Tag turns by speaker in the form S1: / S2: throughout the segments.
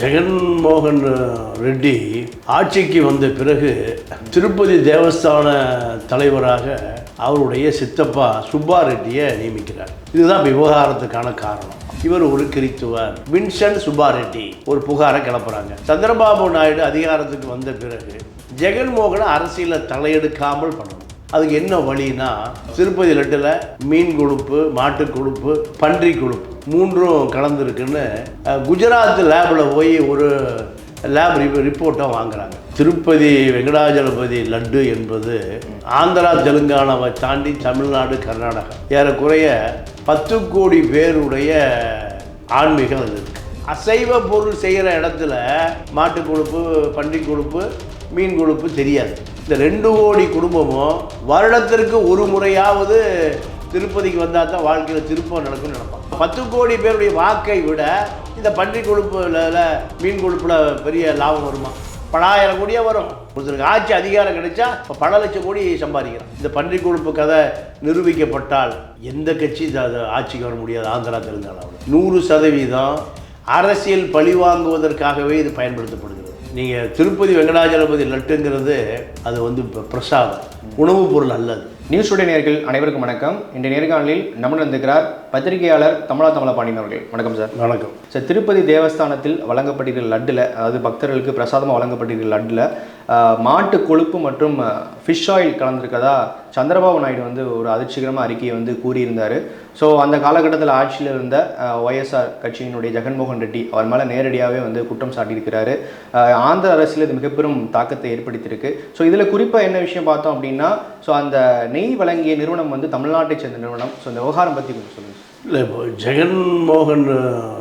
S1: ஜெகன்மோகன் ரெட்டி ஆட்சிக்கு வந்த பிறகு திருப்பதி தேவஸ்தான தலைவராக அவருடைய சித்தப்பா சுப்பா ரெட்டியை நியமிக்கிறார். இதுதான் விவகாரத்துக்கான காரணம். இவர் ஒரு கிறித்துவர். வின்சென்ட் சுப்பா ரெட்டி ஒரு புகாரை கிளப்புறாங்க. சந்திரபாபு நாயுடு அதிகாரத்துக்கு வந்த பிறகு ஜெகன்மோகனை அரசியலில் தலையெடுக்காமல் பண்ணணும். அதுக்கு என்ன வழினா திருப்பதி லட்டில் மீன் கொழுப்பு மாட்டு கொழுப்பு பன்றி கொழுப்பு மூன்றும் கலந்துருக்குன்னு குஜராத் லேபில் போய் ஒரு லேப் ரிப்போர்ட்டை வாங்குறாங்க. திருப்பதி வெங்கடாஜலபதி லட்டு என்பது ஆந்திரா தெலுங்கானாவை தாண்டி தமிழ்நாடு கர்நாடகா. ஏறக்குறைய பத்து கோடி பேருடைய ஆன்மீகம் அது இருக்கு. அசைவ பொருள் செய்கிற இடத்துல மாட்டு கொழுப்பு பன்றி கொழுப்பு மீன் கொழுப்பு தெரியாது. இந்த ரெண்டு கோடி குடும்பமும் வருடத்திற்கு ஒரு முறையாவது திருப்பதிக்கு வந்தால் தான் வாழ்க்கையில் திருப்பம் நடக்கும்னு நினைப்பாங்க. பத்து கோடி பேருடைய வாக்கை விட இந்த பன்றி கொழுப்புல மீன் கொழுப்பில் பெரிய லாபம் வருமா? பலாயிரம் கோடியே வரும். ஒருத்தருக்கு ஆட்சி அதிகாரம் கிடைச்சா இப்போ பல லட்சம் கோடி சம்பாதிக்கிறான். இந்த பன்றி கொழுப்பு கதை நிரூபிக்கப்பட்டால் எந்த கட்சி அது ஆட்சிக்கு வர முடியாது? ஆந்திரா தெலுங்கானாவில். நூறு சதவீதம் அரசியல் பழி வாங்குவதற்காகவே இது பயன்படுத்தப்படுது நீங்கள் திருப்பதி வெங்கடாஜலபதி லட்டுங்கிறது அது வந்து பிரசாதம். உணவுப் பொருள் அல்லது.
S2: நியூஸ் டுடே நேர்கள் அனைவருக்கும் வணக்கம். இன்றைய நேர்காணலில் நம்முடன் இருந்திருக்கிறார் பத்திரிகையாளர் தமிழா தமிழ பாண்டியன் அவர்கள். வணக்கம் சார்.
S1: வணக்கம்.
S2: சார் திருப்பதி தேவஸ்தானத்தில் வழங்கப்பட்டிருக்கிற லட்டில் அதாவது பக்தர்களுக்கு பிரசாதமாக வழங்கப்பட்டிருக்கிற லட்டில் மாட்டு கொழுப்பு மற்றும் ஃபிஷ் ஆயில் கலந்துருக்கதா? சந்திரபாபு நாயுடு வந்து ஒரு அதிர்ச்சிகரமாக அறிக்கையை வந்து கூறியிருந்தார். ஸோ அந்த காலகட்டத்தில் ஆட்சியில் இருந்த ஒய்எஸ்ஆர் கட்சியினுடைய ஜெகன்மோகன் ரெட்டி அவர் மேலே நேரடியாகவே வந்து குற்றம் சாட்டியிருக்கிறாரு. ஆந்திர அரசியல் இது மிகப்பெரும் தாக்கத்தை ஏற்படுத்தியிருக்கு. ஸோ இதில் குறிப்பாக என்ன விஷயம் பார்த்தோம் அப்படின்னா ஸோ அந்த நெய் வழங்கிய நிறுவனம் வந்து தமிழ்நாட்டை சேர்ந்த நிறுவனம். ஸோ இந்த விவகாரம் பற்றி கொஞ்சம் சொல்லுங்கள்
S1: இல்லை இப்போ ஜெகன்மோகன்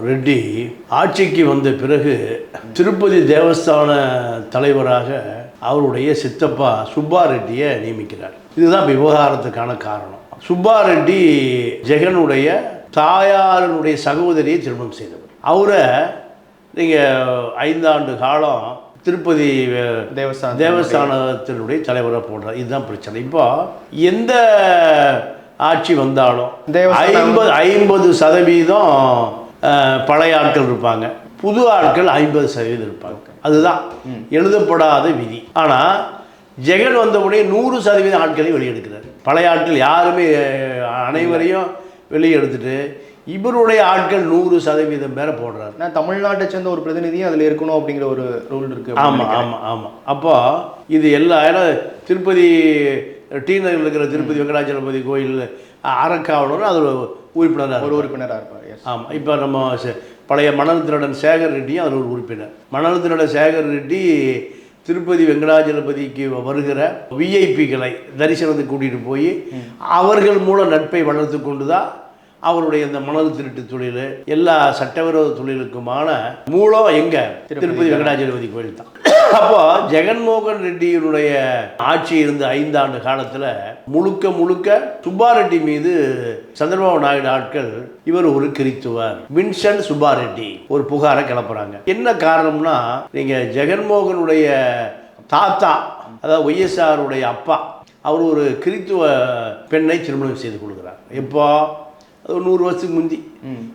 S1: ரெட்டி ஆட்சிக்கு வந்த பிறகு திருப்பதி தேவஸ்தான தலைவராக அவருடைய சித்தப்பா சுப்பா ரெட்டியை நியமிக்கிறார். இதுதான் விவகாரத்துக்கான காரணம். சுப்பா ரெட்டி ஜெகனுடைய தாயாரினுடைய சகோதரியை திருமணம் செய்தவர். அவரை நீங்கள் ஐந்தாண்டு காலம் திருப்பதி அஹ்,
S2: தேவஸ்தானம்
S1: தேவஸ்தானத்தினுடைய தலைவராக போடுறார். இதுதான் பிரச்சனை. இப்போ எந்த ஆட்சி வந்தாலும் ஐம்பது ஐம்பது சதவீதம் பழைய ஆட்கள் இருப்பாங்க. புது ஆட்கள் ஐம்பது சதவீதம் இருப்பாங்க. அதுதான். எழுதப்படாத விதி. ஆனால் ஜெகன் வந்த உடனே நூறு சதவீதம் ஆட்களை வெளியெடுக்கிறார் பழைய ஆட்கள் யாருமே அனைவரையும் வெளியே எடுத்துட்டு இவருடைய ஆட்கள் நூறு சதவீதம் பேரை போடுறாரு.
S2: நான் தமிழ்நாட்டை சேர்ந்த ஒரு பிரதிநிதியும் அதில் இருக்கணும் அப்படிங்கிற ஒரு ரூல் இருக்கு அப்படின்னு
S1: ஆமாம் ஆமாம் ஆமாம் அப்போ இது எல்லா ஏன்னா திருப்பதி டி நகரில் இருக்கிற திருப்பதி வெங்கடாச்சலபதி கோயில் அறக்காவலரும் அதில் உறுப்பினராக
S2: ஒரு உறுப்பினராக இருப்பார்
S1: ஆமாம் இப்போ நம்ம பழைய மணல் திருடன் சேகர் ரெட்டியும் அதில் ஒரு உறுப்பினர். மணல் திருடன் சேகர் ரெட்டி திருப்பதி வெங்கடாஜலபதிக்கு வருகிற விஐபிகளை தரிசனத்துக்கு கூட்டிகிட்டு போய் அவர்கள் மூலம் நட்பை வளர்த்து கொண்டு தான் அவருடைய இந்த மணல் திருட்டு தொழில் எல்லா சட்டவிரோத தொழிலுக்குமான மூலம் எங்க? திருப்பதி வெங்கடாஜலபதி கோயில் தான். அப்போ ஜெகன்மோகன் ரெட்டியினுடைய ஆட்சி இருந்த ஐந்தாண்டு காலத்தில் முழுக்க முழுக்க சுப்பா ரெட்டி மீது சந்திரபாபு நாயுடு ஆட்கள் இவர் ஒரு கிறித்துவர். வின்சென்ட் சுப்பா ரெட்டி ஒரு புகாரை கிளப்புறாங்க. என்ன காரணம்னா நீங்க ஜெகன்மோகனுடைய தாத்தா அதாவது ஒய்எஸ்ஆருடைய அப்பா அவர் ஒரு கிறித்துவ பெண்ணை திருமணம் செய்து கொள்கிறார் எப்போ? அது நூறு வருஷத்துக்கு முந்தி.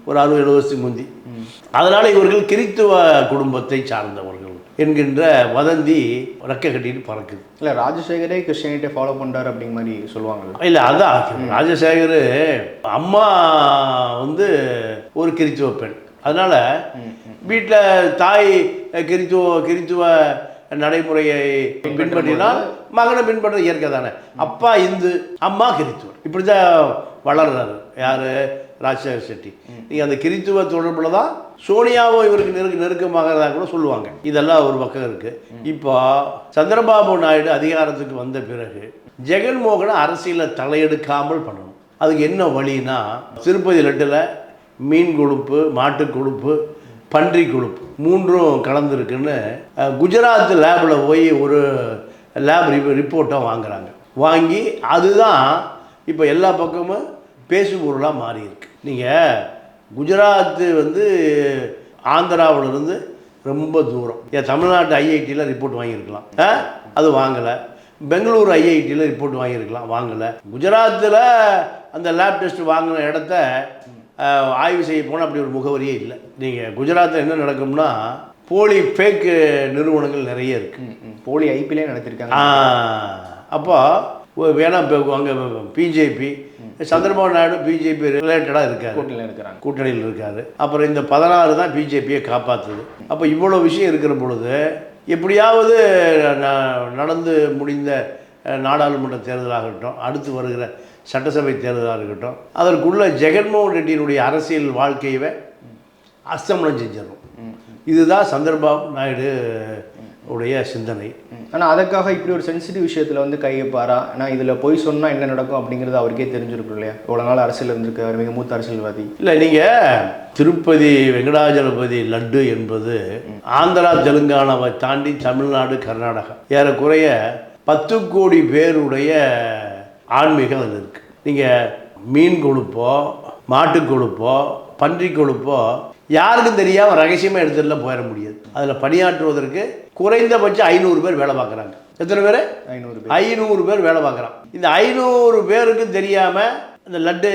S1: ஒரு அறுபது எழுபது வருஷத்துக்கு முந்தி. அதனால இவர்கள் கிறித்துவ குடும்பத்தை சார்ந்தவர்கள். என்கின்ற வதந்தி ரெக்க கட்டிட்டு பறக்குது.
S2: இல்லை ராஜசேகரே கிறிஸ்டியானிட்டை ஃபாலோ பண்ணுறாரு அப்படிங்கிற மாதிரி சொல்லுவாங்கல்ல.
S1: இல்லை அதான். ராஜசேகர் அம்மா வந்து ஒரு கிறித்துவ பெண். அதனால வீட்டில் தாய் கிறித்துவ கிறித்துவ நடைமுறையை பின்பற்றினால் மகனை பின்பற்ற இயற்கை தானே. அப்பா இந்து அம்மா கிறித்துவர். இப்படி தான் வளர்றாரு. யார்? ராஜசேகர் செட்டி. நீங்கள் அந்த கிறித்துவ தொடர்பில் தான் சோனியாவோ இவருக்கு நெருக்க நெருக்கமாகறதா கூட சொல்லுவாங்க. இதெல்லாம் ஒரு பக்கம் இருக்குது இப்போ சந்திரபாபு நாயுடு அதிகாரத்துக்கு வந்த பிறகு ஜெகன்மோகனை அரசியலில் தலையெடுக்காமல் பண்ணணும். அதுக்கு என்ன வழினா திருப்பதி லட்டில் மீன் கொழுப்பு மாட்டு கொழுப்பு பன்றி கொழுப்பு மூன்றும் கலந்துருக்குன்னு குஜராத் லேபில் போய் ஒரு லேப் ரிப்போர்ட்டை வாங்குறாங்க. வாங்கி அதுதான் இப்போ எல்லா பக்கமும் பேசு பொருளாக மாறி இருக்கு நீங்கள் குஜராத்து வந்து ஆந்திராவிலிருந்து ரொம்ப தூரம். ஏன் தமிழ்நாட்டு ஐஐடியில் ரிப்போர்ட் வாங்கியிருக்கலாம். ஆ? அது வாங்கலை. பெங்களூர் ஐஐடியில் ரிப்போர்ட் வாங்கியிருக்கலாம். வாங்கலை. குஜராத்தில் அந்த லேப் டெஸ்ட் வாங்கின இடத்த ஆய்வு செய்ய போனால் அப்படி ஒரு முகவரியே இல்லை. நீங்கள் குஜராத்தில் என்ன நடக்கும்னா போலி ஃபேக் நிறுவனங்கள் நிறைய இருக்குது.
S2: போலி ஐபிலே நடத்திருக்காங்க.
S1: அப்போ ஒ- வேணா இப்போ அங்கே பிஜேபி சந்திரபாபு நாயுடு பிஜேபி ரிலேட்டடாக இருக்காரு.
S2: கூட்டணியில் இருக்கிறாங்க.
S1: கூட்டணியில் இருக்காரு. அப்புறம் இந்த பதினாறு தான் பிஜேபியை காப்பாற்றுது அப்போ இவ்வளோ விஷயம் இருக்கிற பொழுது எப்படியாவது நடந்து முடிந்த நாடாளுமன்ற தேர்தலாகட்டும் அடுத்து வருகிற சட்டசபை தேர்தலாக இருக்கட்டும் அதற்குள்ள ஜெகன்மோகன் ரெட்டியினுடைய அரசியல் வாழ்க்கையவே அஸ்தமனம் செஞ்சிடும் இதுதான் சந்திரபாபு நாயுடு உடைய சிந்தனை.
S2: ஆனால் அதுக்காக இப்படி ஒரு சென்சிட்டிவ் விஷயத்தில் வந்து கை வைப்பாரா? ஏன்னா இதில் போய் சொன்னால் என்ன நடக்கும் அப்படிங்கிறது அவருக்கே தெரிஞ்சிருக்கும் இல்லையா? இவ்வளோ நாள் அரசியல் இருந்திருக்காரு மிக மூத்த அரசியல்வாதி.
S1: இல்லை நீங்கள் திருப்பதி வெங்கடாஜலபதி லட்டு என்பது ஆந்திரா தெலுங்கானாவை தாண்டி தமிழ்நாடு கர்நாடகா. ஏறக்குறைய பத்து கோடி பேருடைய ஆன்மீகம் அதில் இருக்கு. நீங்கள் மீன் கொழுப்போ மாட்டு கொழுப்போ பன்றி கொழுப்போ யாருக்கும் தெரியாமல் ரகசியமாக எடுத்துட்டுலாம் போயிட முடியாது. அதில் பணியாற்றுவதற்கு குறைந்தபட்சம் ஐநூறு பேர் வேலை பார்க்குறாங்க. எத்தனை பேர்?
S2: ஐநூறு பேர்.
S1: ஐநூறு பேர் வேலை பார்க்குறான் இந்த ஐநூறு பேருக்கும் தெரியாமல் இந்த லட்டு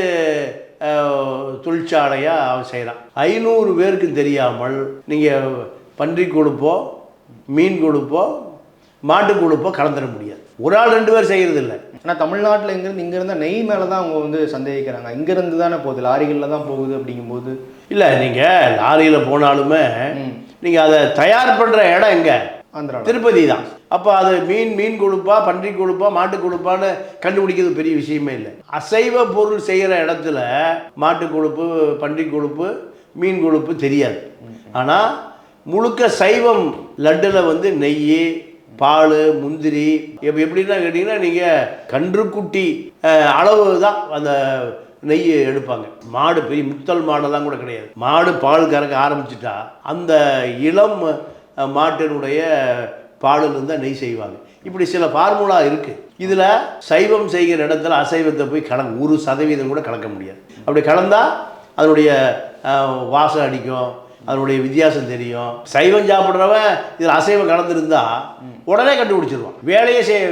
S1: தொழிற்சாலையாக அவன் செய்கிறான் ஐநூறு பேருக்கும் தெரியாமல் நீங்கள் பன்றி கொழுப்போ மீன் கொழுப்போ மாட்டு கொழுப்போ கலந்துட முடியாது. ஒரு ஆள் ரெண்டு பேர் செய்கிறது இல்லை
S2: ஆனால் தமிழ்நாட்டில் இங்கேருந்து இங்கேருந்து நெய் மேலே தான் அவங்க வந்து சந்தேகிக்கிறாங்க. இங்கேருந்து தானே போகுது? லாரிகளில் தான் போகுது அப்படிங்கும்போது.
S1: இல்லை நீங்கள் லாரியில் போனாலுமே நீங்கள் அதை தயார் பண்ணுற இடம் எங்கே?
S2: ஆந்திரா
S1: திருப்பதி தான். அப்போ அது மீன் மீன் கொழுப்பா பன்றி கொழுப்பா மாட்டு கொழுப்பான்னு கண்டுபிடிக்கிறது பெரிய விஷயமே இல்லை. அசைவ பொருள் செய்கிற இடத்துல மாட்டு கொழுப்பு பன்றி கொழுப்பு மீன் கொழுப்பு தெரியாது. ஆனால் முழுக்க சைவம் லட்டில் வந்து நெய் பால் முந்திரி இப்போ எப்படின்னா கேட்டிங்கன்னா நீங்கள் கன்றுக்குட்டி அளவு தான் அந்த நெய் எடுப்பாங்க. மாடு பெரிய முத்தல் மாடெல்லாம் கூட கிடையாது. மாடு பால் கறக்க ஆரம்பிச்சிட்டா அந்த இளம் மாட்டினுடைய பாலிலிருந்து தான் நெய் செய்வாங்க. இப்படி சில ஃபார்முலா இருக்குது இதில் சைவம் செய்கிற இடத்துல அசைவத்தை போய் கலங்க ஒரு சதவீதம் கூட கலக்க முடியாது. அப்படி கலந்தால் அதனுடைய வாசம் அடிக்கும் அதனுடைய வித்தியாசம் தெரியும். சைவம் சாப்பிட்றவன் இதில் அசைவம் கலந்துருந்தா உடனே கண்டுபிடிச்சிருவான். வேலையே செய்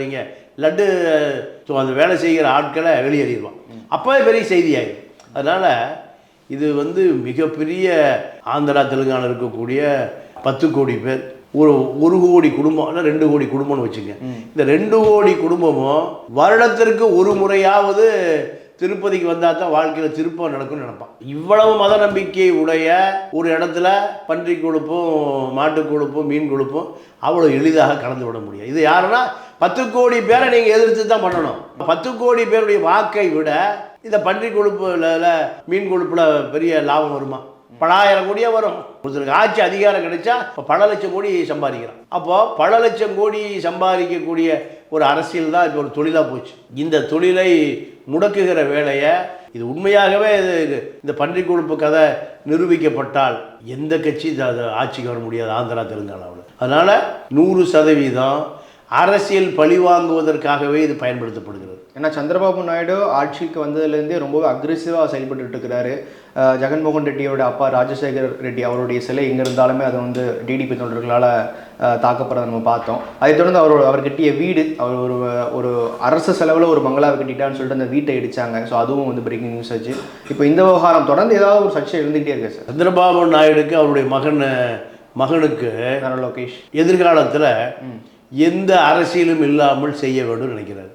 S1: நீங்கள் லட்டு ஸோ அந்த வேலை செய்கிற ஆட்களை வெளியேறிடுவான். அப்போவே பெரிய செய்தியாயிடும் அதனால் இது வந்து மிகப்பெரிய ஆந்திரா தெலுங்கானா இருக்கக்கூடிய பத்து கோடி பேர் ஒரு ஒரு கோடி குடும்பம் இல்லை ரெண்டு கோடி குடும்பம்னு வச்சுங்க. இந்த ரெண்டு கோடி குடும்பமும் வருடத்திற்கு ஒரு முறையாவது திருப்பதிக்கு வந்தால் தான் வாழ்க்கையில் திருப்பம் நடக்கும்னு நினைப்பான். இவ்வளவு மத நம்பிக்கை உடைய ஒரு இடத்துல பன்றி கொழுப்பும் மாட்டு கொழுப்பும் மீன் கொழுப்பும் அவ்வளோ எளிதாக கலந்து விட முடியும் இது யாருன்னா பத்து கோடி பேரை நீங்கள் எதிர்த்து தான் பண்ணணும். பத்து கோடி பேருடைய வாக்கை விட இந்த பன்றி கொழுப்புல மீன் கொழுப்பில் பெரிய லாபம் வருமா? பலாயிரம் கோடியே வரும். ஒருத்தருக்கு ஆட்சி அதிகாரம் கிடைச்சா இப்போ பல லட்சம் கோடி சம்பாதிக்கிறான். அப்போது பல லட்சம் கோடி சம்பாதிக்கக்கூடிய ஒரு அரசியல் தான் இப்போ ஒரு தொழிலாக போச்சு. இந்த தொழிலை முடக்குகிற வேலையை இது உண்மையாகவே இது இந்த பன்றி கொழுப்பு கதை நிரூபிக்கப்பட்டால் எந்த கட்சி அது ஆட்சிக்கு வர முடியாது ஆந்திரா தெலுங்கானாவில். அதனால் நூறு சதவீதம் அரசியல் பழிவாங்குவதற்காகவே இது பயன்படுத்தப்படுகிறது.
S2: ஏன்னா சந்திரபாபு நாயுடு ஆட்சிக்கு வந்ததுலேருந்தே ரொம்பவே அக்ரெசிவாக செயல்பட்டு இருக்கிறாரு ஜெகன்மோகன் ரெட்டியோட அப்பா ராஜசேகர் ரெட்டி அவருடைய சிலை எங்கே இருந்தாலுமே அதை வந்து டிடிபி தொண்டர்களால் தாக்கப்படுறதை நம்ம பார்த்தோம். அதைத் தொடர்ந்து அவர் அவர் கட்டிய வீடு அவர் ஒரு ஒரு அரசு செலவில் ஒரு பங்களாவை கட்டிட்டான்னு சொல்லிட்டு அந்த வீட்டை இடிச்சாங்க. ஸோ அதுவும் வந்து பிரேக்கிங் நியூஸ் ஆச்சு. இப்போ இந்த விவகாரம் தொடர்ந்து ஏதாவது ஒரு சர்ச்சை இருந்துகிட்டே இருக்கு சார்
S1: சந்திரபாபு நாயுடுக்கு அவருடைய மகன் மகனுக்கு
S2: லோகேஷ்.
S1: எதிர்காலத்தில் எந்த அரசியலும் இல்லாமல் செய்ய வேண்டும் நினைக்கிறார்.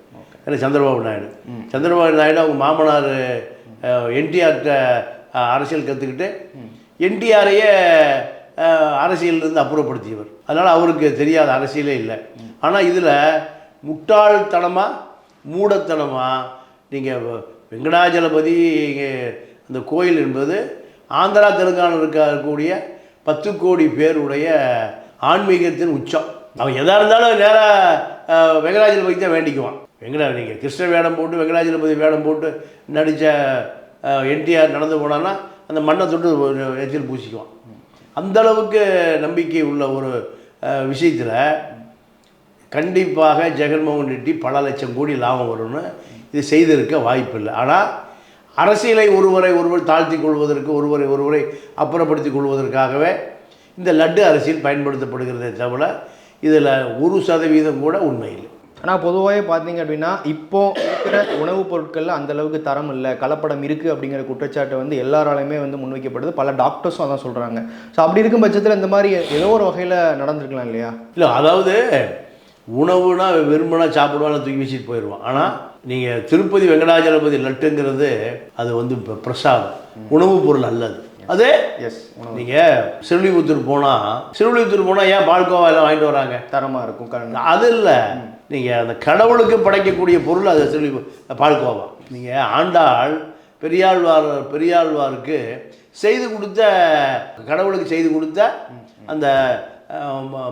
S1: எனக்கு சந்திரபாபு நாயுடு. சந்திரபாபு நாயுடு அவங்க மாமனார் என்டிஆர்கிட்ட அரசியல் கற்றுக்கிட்டு என்டிஆரையே அரசியலிருந்து அப்புறப்படுத்தியவர். அதனால் அவருக்கு தெரியாத அரசியலே இல்லை. ஆனால் இதில் முட்டாள்தனமாக மூடத்தனமாக நீங்கள் வெங்கடாஜலபதி அந்த கோயில் என்பது ஆந்திரா தெலுங்கானா இருக்கக்கூடிய பத்து கோடி பேருடைய ஆன்மீகத்தின் உச்சம். அவன் எதாக இருந்தாலும் நேராக வெங்கடாஜலபதி தான் வேண்டிக்குவான். வெங்கடா நீங்கள் கிருஷ்ண வேடம் போட்டு வெங்கடாஜலபதி வேடம் போட்டு நடித்த என்டிஆர் நடந்து போனான்னா அந்த மண்ணை தொட்டு எச்சில் பூசிக்குவான். அந்தளவுக்கு நம்பிக்கை உள்ள ஒரு விஷயத்தில் கண்டிப்பாக ஜெகன்மோகன் ரெட்டி பல லட்சம் கோடி லாபம் வரும்னு இது செய்திருக்க வாய்ப்பில்லை. ஆனால் அரசியலை ஒருவரை ஒருவர் தாழ்த்தி கொள்வதற்கு ஒருவரை ஒருவரை அப்புறப்படுத்திக் கொள்வதற்காகவே இந்த லட்டு அரசியல் பயன்படுத்தப்படுகிறதே தவிர இதில் ஒரு சதவீதம் கூட உண்மை இல்லை.
S2: ஆனால் பொதுவாகவே பார்த்தீங்க அப்படின்னா இப்போ இருக்க இருக்கிற உணவுப் பொருட்கள்ல அந்த அளவுக்கு தரம் இல்லை கலப்படம் இருக்கு அப்படிங்கிற குற்றச்சாட்டு வந்து எல்லாராலையுமே வந்து முன்வைக்கப்படுது. பல டாக்டர்ஸும் அதான் சொல்றாங்க. ஸோ அப்படி இருக்கும் பட்சத்தில் இந்த மாதிரி ஏதோ ஒரு வகையில நடந்திருக்கலாம் இல்லையா?
S1: இல்லை அதாவது உணவுனா விரும்பினா சாப்பிடுவான்னு தூக்கி வச்சுட்டு போயிடுவான். ஆனால் நீங்கள் திருப்பதி வெங்கடாஜலபதி லட்டுங்கிறது அது வந்து இப்போ பிரசாதம். உணவுப் பொருள் அல்லது. அதே?
S2: எஸ்
S1: நீங்கள் சிறுலிபுத்தூர் போனால் சிறுலிபுத்தூர் போனால் ஏன் பால்கோவா எல்லாம் வாங்கிட்டு வராங்க?
S2: தரமா இருக்கும்
S1: அது இல்லை. நீங்கள் அந்த கடவுளுக்கு படைக்கக்கூடிய பொருள் அது சொல்லி பால்கோவா. நீங்கள் ஆண்டாள் பெரியாழ்வார் பெரியாழ்வாருக்கு செய்து கொடுத்த கடவுளுக்கு செய்து கொடுத்த அந்த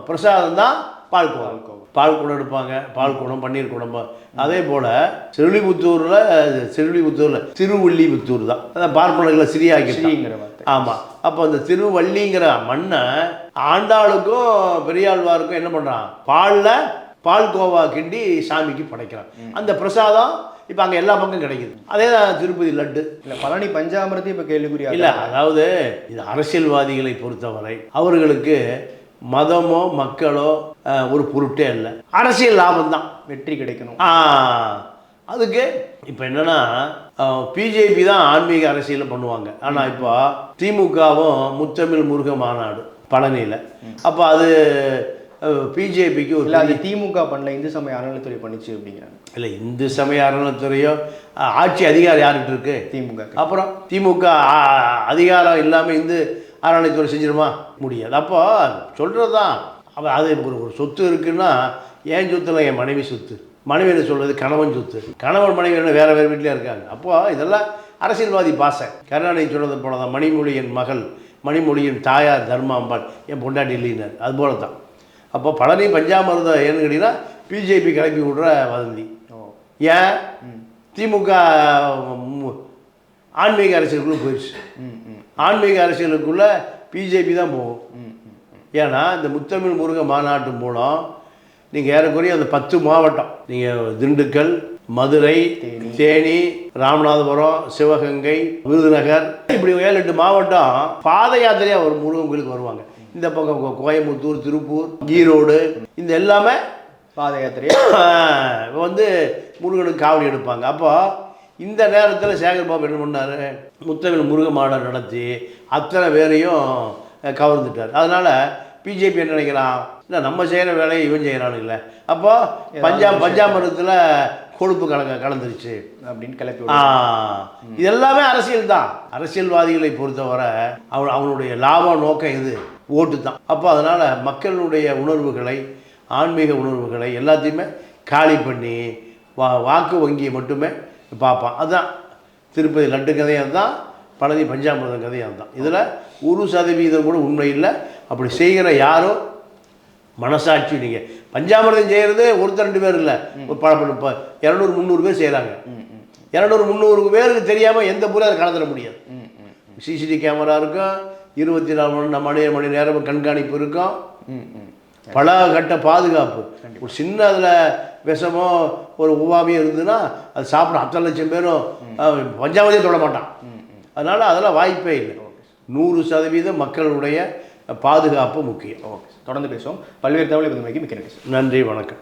S1: பிரசாதம் தான் பால்கோவா. பால் குடம் எடுப்பாங்க பால் குடம் பன்னீர் குடம் அதே போல் சிறுலிபுத்தூரில் சிறுலிபுத்தூரில் திருவள்ளிபுத்தூர் தான். அதான் பார்ப்பனர்களை சிறியாக்கி ஆமாம் அப்போ அந்த திருவள்ளிங்கிற மண்ணை ஆண்டாளுக்கும் பெரியாழ்வாருக்கும் என்ன பண்ணுறான் பாலில் பால் கோவா கிண்டி சாமிக்கு படைக்கிறான். அந்த பிரசாதம் இப்போ அங்கே எல்லா பக்கம் கிடைக்குது. அதே தான் திருப்பதி லட்டு.
S2: இல்ல பழனி பஞ்சாமிரத்தை இப்ப கேள்விக்குறியா
S1: இல்லை அதாவது இது அரசியல்வாதிகளை பொறுத்தவரை அவர்களுக்கு மதமோ மக்களோ ஒரு பொருட்டே இல்லை. அரசியல் லாபம் தான்
S2: வெற்றி கிடைக்கணும்.
S1: ஆ, அதுக்கு இப்போ என்னன்னா பிஜேபி தான் ஆன்மீக அரசியல் பண்ணுவாங்க. ஆனால் இப்போ திமுகவும் முத்தமிழ் முருக மாநாடு பழனியில். அப்போ அது பிஜேபிக்கு ஒரு
S2: இல்ல அது திமுக பண்ணல இந்து சமய அறநிலைத்துறை பண்ணிச்சு அப்படிங்கிறாங்க.
S1: இல்லை இந்து சமய அறநிலைத்துறையோ ஆட்சி அதிகாரம் யார்கிட்ட இருக்கு?
S2: திமுக.
S1: அப்புறம் திமுக அதிகாரம் இல்லாமல் இந்து அறநிலைத்துறை செஞ்சிருமா? முடியாது. அப்போ சொல்கிறது தான் அவ அது ஒரு ஒரு சொத்து இருக்குன்னா என் சொத்துல என் மனைவி சொத்து. மனைவி என்ன சொல்கிறது கணவன் சொத்து. கணவன் மனைவி என்ன வேறு வேறு வீட்டிலே இருக்காங்க. அப்போது இதெல்லாம் அரசியல்வாதி பாசை. கருணாநிதி சொன்னது போல தான் மணிமொழியின் மகள் மணிமொழியின் தாயார் தர்மாம்பாள் என் பொண்டாட்டி இல்லைனார் அது போல தான் அப்போ பழனி பஞ்சாமிர்தம் ஏன்னு கேட்டிங்கன்னா பிஜேபி கிளப்பி விடுற வதந்தி. ஏன்? திமுக ஆன்மீக அரசியலுக்குள்ளே போயிடுச்சு
S2: ம்
S1: ஆன்மீக அரசியலுக்குள்ளே பிஜேபி தான் போகும்.
S2: ம்
S1: ஏன்னா இந்த முத்தமிழ் முருக மாநாட்டு மூலம் நீங்கள் ஏறக்குறைய அந்த பத்து மாவட்டம். நீங்கள் திண்டுக்கல் மதுரை
S2: தேனி.
S1: ராமநாதபுரம் சிவகங்கை விருதுநகர். இப்படி ஏழு எட்டு மாவட்டம் பாத யாத்திரையாக ஒரு முருகன் கோயிலுக்கு வருவாங்க. இந்த பக்கம் கோயம்புத்தூர் திருப்பூர் ஈரோடு இந்த எல்லாமே
S2: பாத யாத்திரையா?
S1: வந்து முருகனுக்கு காவடி எடுப்பாங்க. அப்போ இந்த நேரத்தில் சேகர் பாபு என்ன பண்ணார்? முத்தமிழ் முருக மாடம் நடத்தி அத்தனை பேரையும் கவர்ந்துட்டார். அதனால் பிஜேபி என்ன நினைக்கிறான்? இல்லை நம்ம செய்கிற வேலையை இவன் செய்கிறானுங்களே அப்போ பஞ்சாப் பஞ்சாமிரத்தில் கொழுப்பு கலங்க கலந்துருச்சு.
S2: அப்படின்னு கிளப்பி.
S1: இது எல்லாமே அரசியல் தான். அரசியல்வாதிகளை பொறுத்தவரை அவன் அவனுடைய லாப நோக்கம் இது. ஓட்டு தான். அப்போ அதனால் மக்களுடைய உணர்வுகளை ஆன்மீக உணர்வுகளை எல்லாத்தையுமே காலி பண்ணி வா வாக்கு வங்கியை மட்டுமே பார்ப்பான். அதுதான். திருப்பதி லட்டு கதையும் அதுதான். பழனி பஞ்சாமிரதம் கதையும் அதுதான். இதில் ஒரு சதவீதம் கூட உண்மை இல்லை. அப்படி செய்கிற யாரும் மனசாட்சி நீங்கள் பஞ்சாமிரதம் செய்கிறது ஒருத்தர் ரெண்டு பேர் இல்லை. ஒரு பல இரநூறு முந்நூறு பேர் செய்கிறாங்க இரநூறு முந்நூறு பேருக்கு தெரியாமல் எந்த பொருளும் அதை கலந்துட முடியாது. சிசிடிவி கேமரா இருக்கும். இருபத்தி நாலு மணி மணி மணி நேரம் கண்காணிப்பு இருக்கும். பல கட்ட பாதுகாப்பு. ஒரு சின்ன அதில் விஷமோ ஒரு உவாமியோ இருந்ததுன்னா அது சாப்பிட அத்தனை லட்சம் பேரும் பஞ்சாவதியை தொட மாட்டான். அதனால் அதெல்லாம் வாய்ப்பே இல்லை. நூறு சதவீதம் மக்களுடைய பாதுகாப்பு முக்கியம்.
S2: ஓகே தொடர்ந்து பேசுவோம். பல்வேறு தகவலை பற்றி மிக்க
S1: நன்றி வணக்கம்.